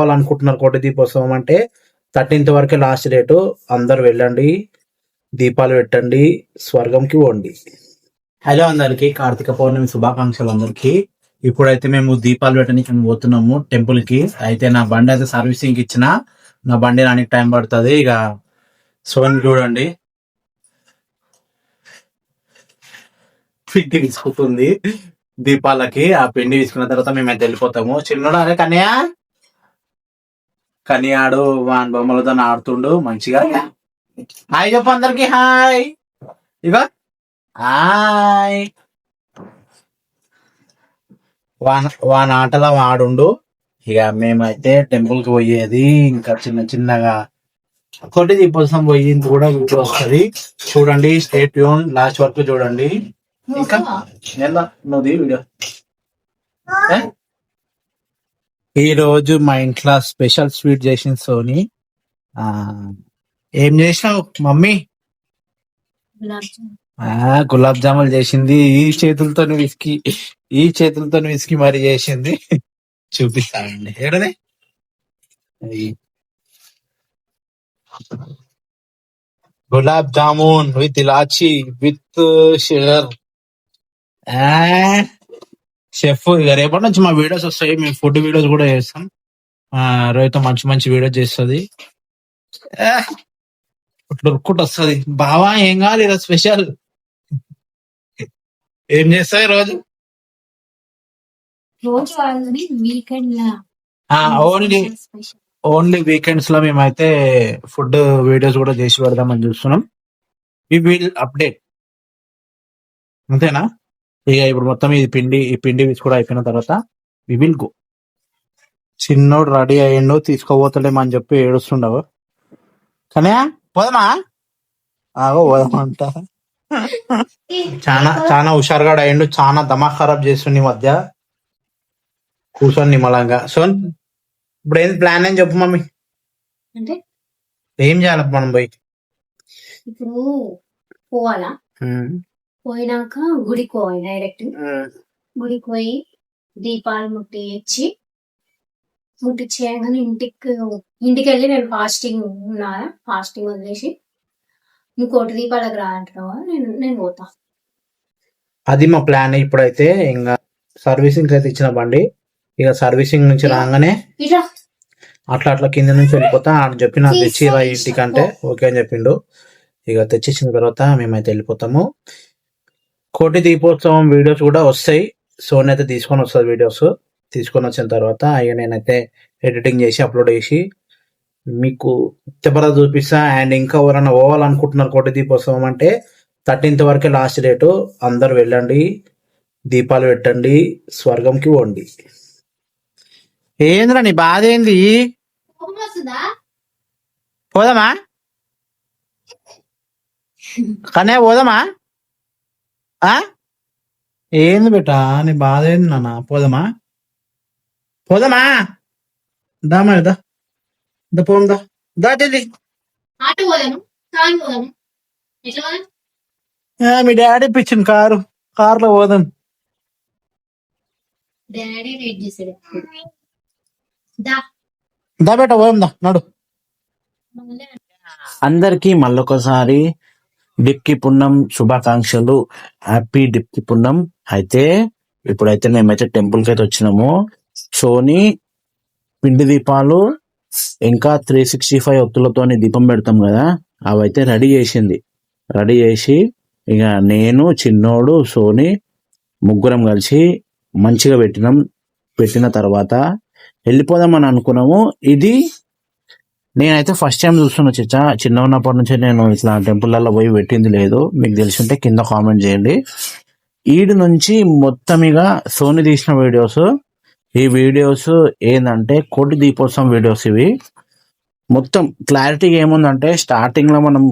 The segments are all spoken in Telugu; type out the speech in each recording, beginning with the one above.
రావాలనుకుంటున్నారు కోటి దీపోత్సవం అంటే థర్టీన్త్ వరకే లాస్ట్ డేటు. అందరు వెళ్ళండి దీపాలు పెట్టండి స్వర్గంకి పోండి. హలో అందరికి కార్తీక పౌర్ణమి శుభాకాంక్షలు అందరికి. ఇప్పుడైతే మేము దీపాలు పెట్టడానికి పోతున్నాము టెంపుల్కి అయితే నా బండి అయితే సర్వీసింగ్ ఇచ్చిన నా బండి రానికి టైం పడుతుంది. ఇక సోన్ చూడండి. పిండి తీసుకుంటుంది దీపాలకి. ఆ పిండి తీసుకున్న తర్వాత మేము అయితే వెళ్ళిపోతాము. చిన్న అరే కన్యా? కానీ ఆడు వాన్ బొమ్మలతో ఆడుతుండు మంచిగా. హాయ్ చెప్పు అందరికి హాయ్. ఇగో హాయ్. వాన వాన ఆటలో వాడుండు ఇక మేమైతే టెంపుల్కి పోయేది ఇంకా చిన్న చిన్నగా ఒకటి దీపోత్సవం పోయింది కూడా వీడియో వస్తుంది. చూడండి స్టేట్ ట్యూన్ లాస్ట్ వరకు చూడండి. ఇంకా నువ్వు వీడియో ఈ రోజు మా ఇంట్లో స్పెషల్ స్వీట్ చేసింది సోని. ఆ ఏం చేసినావు మమ్మీ? ఆ గులాబ్ జాములు చేసింది. ఈ చేతులతో విసికి ఈ చేతులతో విసికి మరి చేసింది. చూపిస్తానండి. ఏడనే. Gulab jamun with elaichi with sugar. Chef ఇక రేపటి నుంచి మా వీడియోస్ వస్తాయి. మేము ఫుడ్ వీడియోస్ కూడా చేస్తాం. రోహిత మంచి మంచి వీడియోస్ చేస్తుంది. ఉరుక్కుంటూ వస్తుంది. బావా ఏం కావాలి ఈరోజు స్పెషల్ ఏం చేస్తావు ఈ రోజు ఓన్లీ ఓన్లీ వీకెండ్స్లో మేమైతే ఫుడ్ వీడియోస్ కూడా చేసి పెడదామని చూస్తున్నాం. వి విల్ అప్డేట్ అంతేనా? ఇక ఇప్పుడు మొత్తం ఇది పిండి ఈ పిండి కూడా అయిపోయిన తర్వాత వి విల్ గో చిన్నోడు రెడీ అయ్యిండు తీసుకోబోతలేమో అని చెప్పి ఏడుస్తుండవు. కానీ పోదమా? ఆగో పోదామంట. చాలా చాలా హుషారుగా అయ్యిండు చాలా దమా ఖరాబ్ చేస్తుండు ఈ మధ్య. కూర్చొని నిమ్మలంగా. సో ఇప్పుడు ఏంది ప్లాన్ అని చెప్పు మమ్మీ. అంటే? ఏం చేయాలి మనం పోయి? ఇప్పుడు పోవాలా? పోయినాక గుడికి పోవాలి డైరెక్ట్. గుడికి పోయి దీపాలు ముట్టించి ముట్టించేయగానే ఇంటికి ఇంటికి వెళ్ళి నేను ఫాస్టింగ్ ఉన్నా ఫాస్టింగ్ వదిలేసి నువ్వు కోటి దీపాలకు రా అంటున్నావా? నేను నేను పోతా. అది మా ప్లాన్ ఇప్పుడైతే ఇంకా సర్వీసింగ్ అయితే ఇచ్చిన బండి. ఇక సర్వీసింగ్ నుంచి రాగానే ఇట్లా. అట్లా అట్లా కింద నుంచి వెళ్ళిపోతా. అని చెప్పి నాకు తెచ్చిరా ఇంటికంటే. ఓకే అని చెప్పిండు. ఇక తెచ్చిచ్చిన తర్వాత మేమైతే వెళ్ళిపోతాము. కోటి దీపోత్సవం వీడియోస్ కూడా వస్తాయి. సోనీ అయితే తీసుకొని వస్తుంది వీడియోస్. తీసుకొని వచ్చిన తర్వాత ఇక నేనైతే ఎడిటింగ్ చేసి అప్లోడ్ చేసి మీకు తెబర చూపిస్తా. అండ్ ఇంకా ఎవరైనా పోవాలనుకుంటున్నారు కోటి దీపోత్సవం అంటే థర్టీన్త్ వరకే లాస్ట్ డేటు అందరు వెళ్ళండి. దీపాలు పెట్టండి. స్వర్గంకి పోండి. ఏంద్రా నీ బాధ ఏంది? పోదామా? కనే పోదామా? ఆ? ఏంది బేటా? నీ బాధ ఏంది నాన్న? పోదామా? పోదామా? దా మరి దా. దా పోదాం దా. దా ఢిల్లీ ఆటో పోదాను కాన్ పోదాను ఎట్లా పోదాం? ఆ, మీ డాడీ పిచ్చిన కారు. కారులో పోదాం. డాడీ వెయిట్ చేసాడు దా. దా బేటా పోదాం దా. నడు. అందరికీ మళ్ళొకసారి డిప్కి పున్నం శుభాకాంక్షలు హ్యాపీ డిప్కి పున్నం అయితే ఇప్పుడైతే మేమైతే టెంపుల్కి అయితే వచ్చినాము సోని పిండి దీపాలు ఇంకా త్రీ సిక్స్టీ ఫైవ్ ఒత్తులతో దీపం పెడతాం కదా అవైతే రెడీ చేసింది రెడీ చేసి ఇక నేను చిన్నోడు సోని ముగ్గురం కలిసి మంచిగా పెట్టినాం. పెట్టిన తర్వాత వెళ్ళిపోదామని అనుకున్నాము. ఇది నేనైతే ఫస్ట్ టైం చూస్తున్నా చర్చ చిన్న ఉన్నప్పటి నుంచి నేను ఇట్లా టెంపుల్లలో పోయి పెట్టింది లేదు. మీకు తెలిసింటే కింద కామెంట్ చేయండి. ఈడు నుంచి మొత్తమిగా సోని తీసిన వీడియోస్ ఈ వీడియోస్ ఏంటంటే కోటి దీపోత్సవం వీడియోస్ ఇవి. మొత్తం క్లారిటీగా ఏముందంటే స్టార్టింగ్లో మనం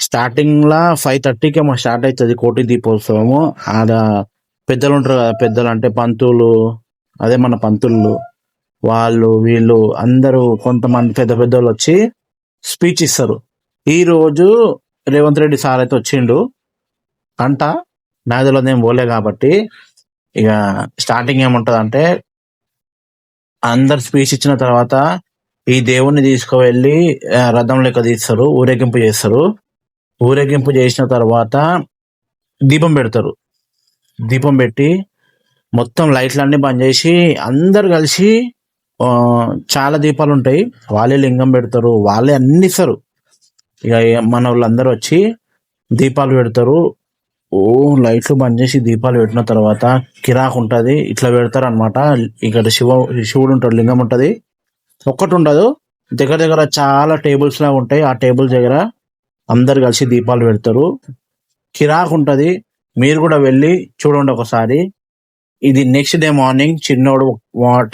స్టార్టింగ్ లా ఫైవ్ థర్టీకే ఏమో స్టార్ట్ అవుతుంది కోటి దీపోత్సవము. ఆడ పెద్దలు ఉంటారు కదా పెద్దలు అంటే పంతులు అదే మన పంతులు. వాళ్ళు వీళ్ళు అందరూ కొంతమంది పెద్ద పెద్దోళ్ళు వచ్చి స్పీచ్ ఇస్తారు. ఈ రోజు రేవంత్ రెడ్డి సార్ అయితే వచ్చిండు. అంట నాదిలో నేను పోలే కాబట్టి ఇక స్టార్టింగ్ ఏముంటది అంటే అందరు స్పీచ్ ఇచ్చిన తర్వాత ఈ దేవుణ్ణి తీసుకువెళ్ళి రథం లెక్క తీస్తారు ఊరేగింపు చేస్తారు. ఊరేగింపు చేసిన తర్వాత దీపం పెడతారు. దీపం పెట్టి మొత్తం లైట్లు బంద్ చేసి అందరు కలిసి చాలా దీపాలు ఉంటాయి. వాళ్ళే లింగం పెడతారు. వాళ్ళే అన్ని ఇస్తారు. ఇక మన వాళ్ళందరూ వచ్చి దీపాలు పెడతారు. ఓ లైట్లు బంద్ చేసి దీపాలు పెట్టిన తర్వాత కిరాక్ ఉంటుంది. ఇట్లా పెడతారు అనమాట ఇక్కడ శివ శివుడు ఉంటాడు లింగం ఉంటుంది. ఒక్కటి ఉండదు. దగ్గర దగ్గర చాలా టేబుల్స్ లాగా ఉంటాయి. ఆ టేబుల్స్ దగ్గర అందరు కలిసి దీపాలు పెడతారు. కిరాక్ ఉంటుంది. మీరు కూడా వెళ్ళి చూడండి ఒకసారి. ఇది నెక్స్ట్ డే మార్నింగ్ చిన్నోడు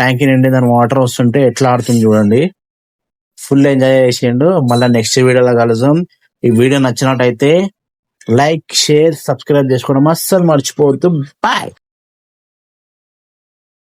ట్యాంక్ నిండి దాని వాటర్ వస్తుంటే ఎట్లా ఆడుతుంది చూడండి. ఫుల్ ఎంజాయ్ చేసిండు. మళ్ళీ నెక్స్ట్ వీడియోలో కలుద్దాం. ఈ వీడియో నచ్చినట్టయితే లైక్ షేర్ సబ్స్క్రైబ్ చేసుకోవడం అస్సలు మర్చిపోవద్దు. బాయ్